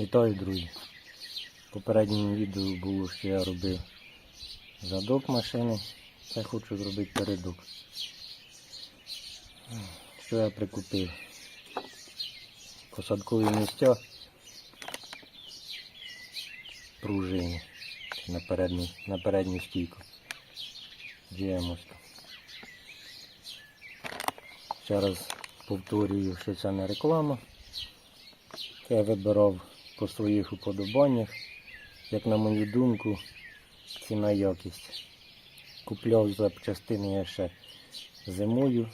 Вітаю, друзі. В попередньому відео було, що я робив задок машини. Я хочу зробити передок. Що я прикупив? Посадкові місця пружини на передню, на передню стійку. GM-овська. Ще раз повторюю, що це не реклама. Я вибирав по своїх уподобаннях. Як на мою думку, ціна якість. Купляв запчастини я ще зимою,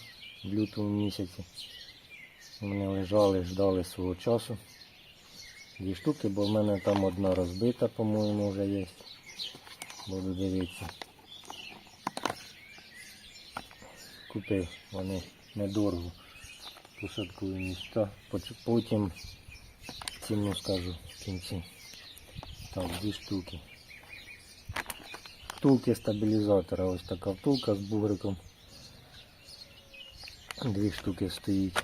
в лютому місяці. Вони лежали, ждали свого часу. Дві штуки, бо в мене там одна розбита, по-моєму, вже є. Буду дивитися. Купив вони недорого посадкові міста. Потім ціну скажу в кінці. Так, дві штуки. Втулки стабілізатора. Ось така втулка з бугриком. Дві штуки стоїть.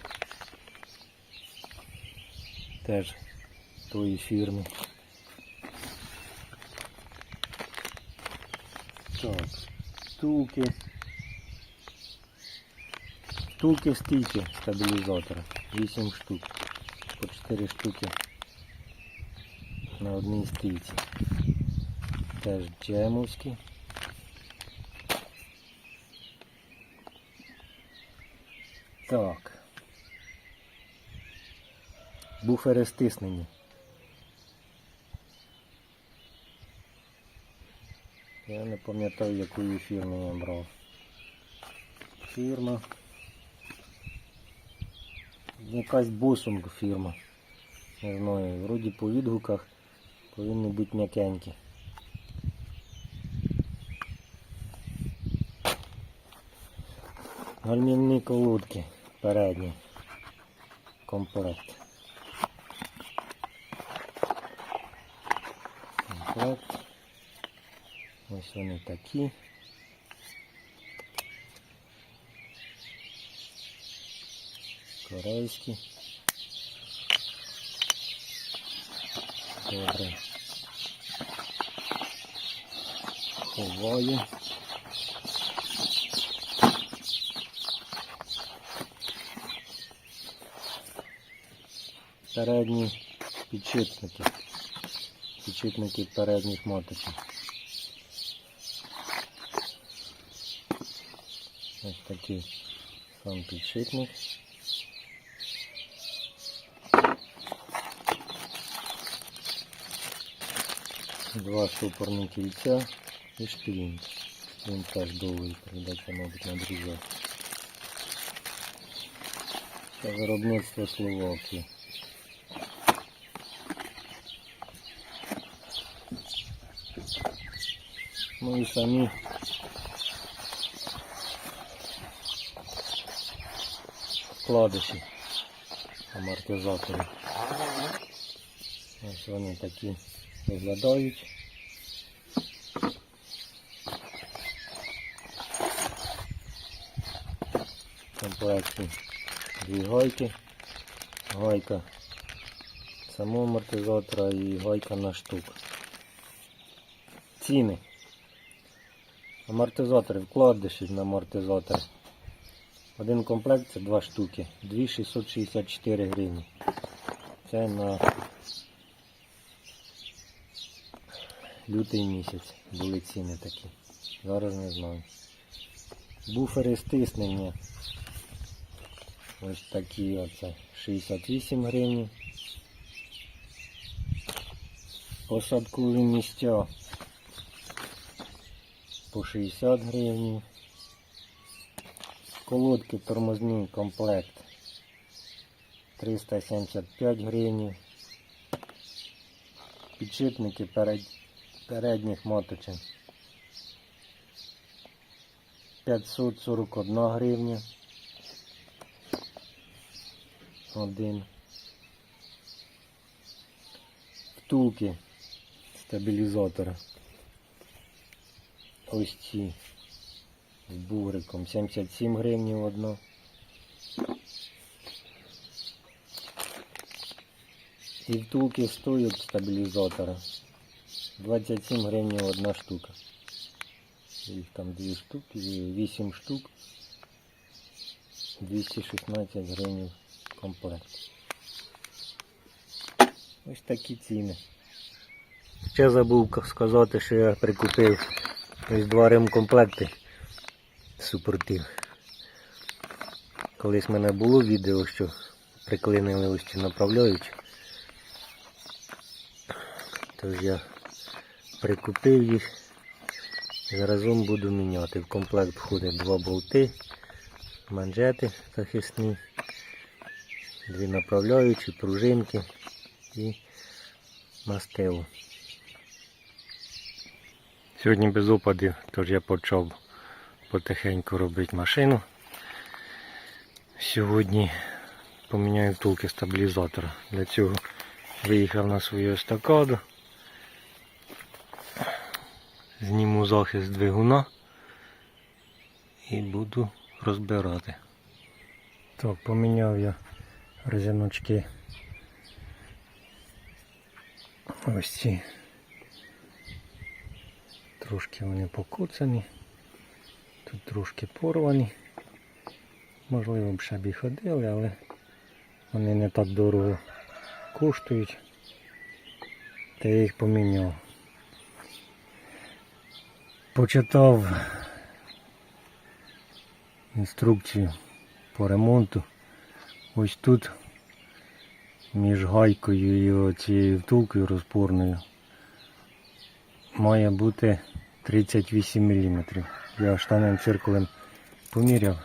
Теж тої фірми. Так, втулки. Втулки стійки стабілізатора. 8 штук. По 4 штуки на одній стійці. Теж джемовські. Так. Буфери стиснені. Я не пам'ятаю, якої фірми я брав. Фірма. Якась босунг фірма. Не знаю, вроді по відгуках повинні бути м'якенькі. Гальмівні колодки передні. Комплект. Комплект. Ось вони такі. Корейські. Добре. Ховаю. Передні підшипники. Підшипники передніх моточок. Ось такий сам підшипник. Два штопорні кільця і шпилін. Він теж довгий, прийдеться, мабуть, надрізати. Це виробництво Словакії. Ну і самі вкладиші амортизатори. Ось вони такі виглядають. В дві гайки. Гайка самого амортизатора і гайка на штук. Ціни. Амортизатори, вкладиші на амортизатор. Один комплект це два штуки. 2664 гривні. Це на лютий місяць були ціни такі. Зараз не знаю. Буфери стиснення. Ось такі оце 68 гривень. Посадкові місця по 60 гривень. Колодки тормозний комплект 375 гривень. Підшипники перед, передніх моточин 541 гривня. Один. Втулки стабілізатора. Ось ці з бугриком 77 гривень одно. Ці втулки стоять стабілізатора. 27 гривень одна штука. Їх там дві штуки, 8 штук. 216 гривень комплект. Ось такі ціни. Ще забув сказати, що я прикупив ось два ремкомплекти супротив. Колись в мене було відео, що приклинили ось ці направляючі. Тож я прикупив їх заразом буду міняти. В комплект входить два болти, манжети захисні, дві направляючі, пружинки і мастило. Сьогодні без опадів, тож я почав потихеньку робити машину. Сьогодні поміняю втулки стабілізатора. Для цього виїхав на свою естакаду. Зніму захист двигуна і буду розбирати. Так, поміняв я резиночки. Ось ці. Трошки вони покоцані. Тут трошки порвані. Можливо, б ще б і ходили, але вони не так дорого коштують. Та я їх поміняв. Почитав інструкцію по ремонту. Ось тут між гайкою і цією втулкою розпорною має бути 38 мм. Я штанем циркулем поміряв,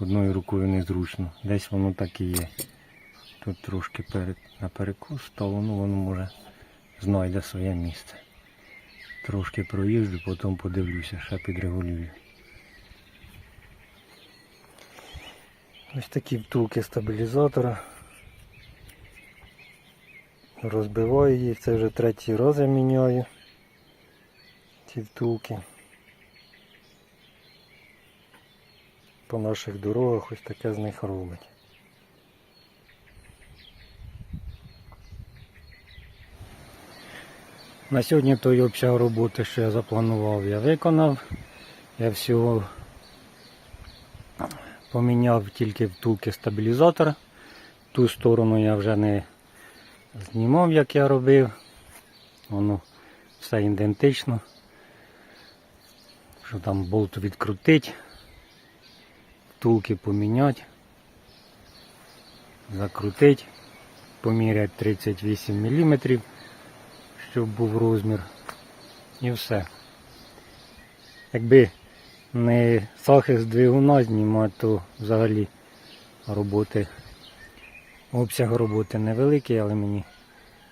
одною рукою незручно. Десь воно так і є. Тут трошки перед, на перекус стало, ну воно може знайде своє місце. Трошки проїжджу, потім подивлюся, ще підрегулюю. Ось такі втулки стабілізатора. Розбиваю їх, це вже третій раз я міняю ці втулки. По наших дорогах ось таке з них робить. На сьогодні той обсяг роботи, що я запланував, я виконав. Я всього поміняв тільки втулки стабілізатора. Ту сторону я вже не знімав, як я робив. Воно все ідентично. Що там болт відкрутить, втулки поміняти, закрутити, поміряти 38 мм, щоб був розмір. І все. Якби не захист двигуна знімати, то взагалі роботи, обсяг роботи невеликий, але мені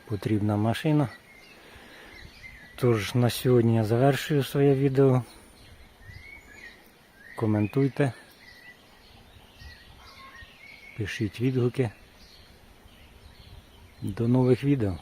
потрібна машина. Тож на сьогодні я завершую своє відео. Коментуйте, пишіть відгуки. До нових відео.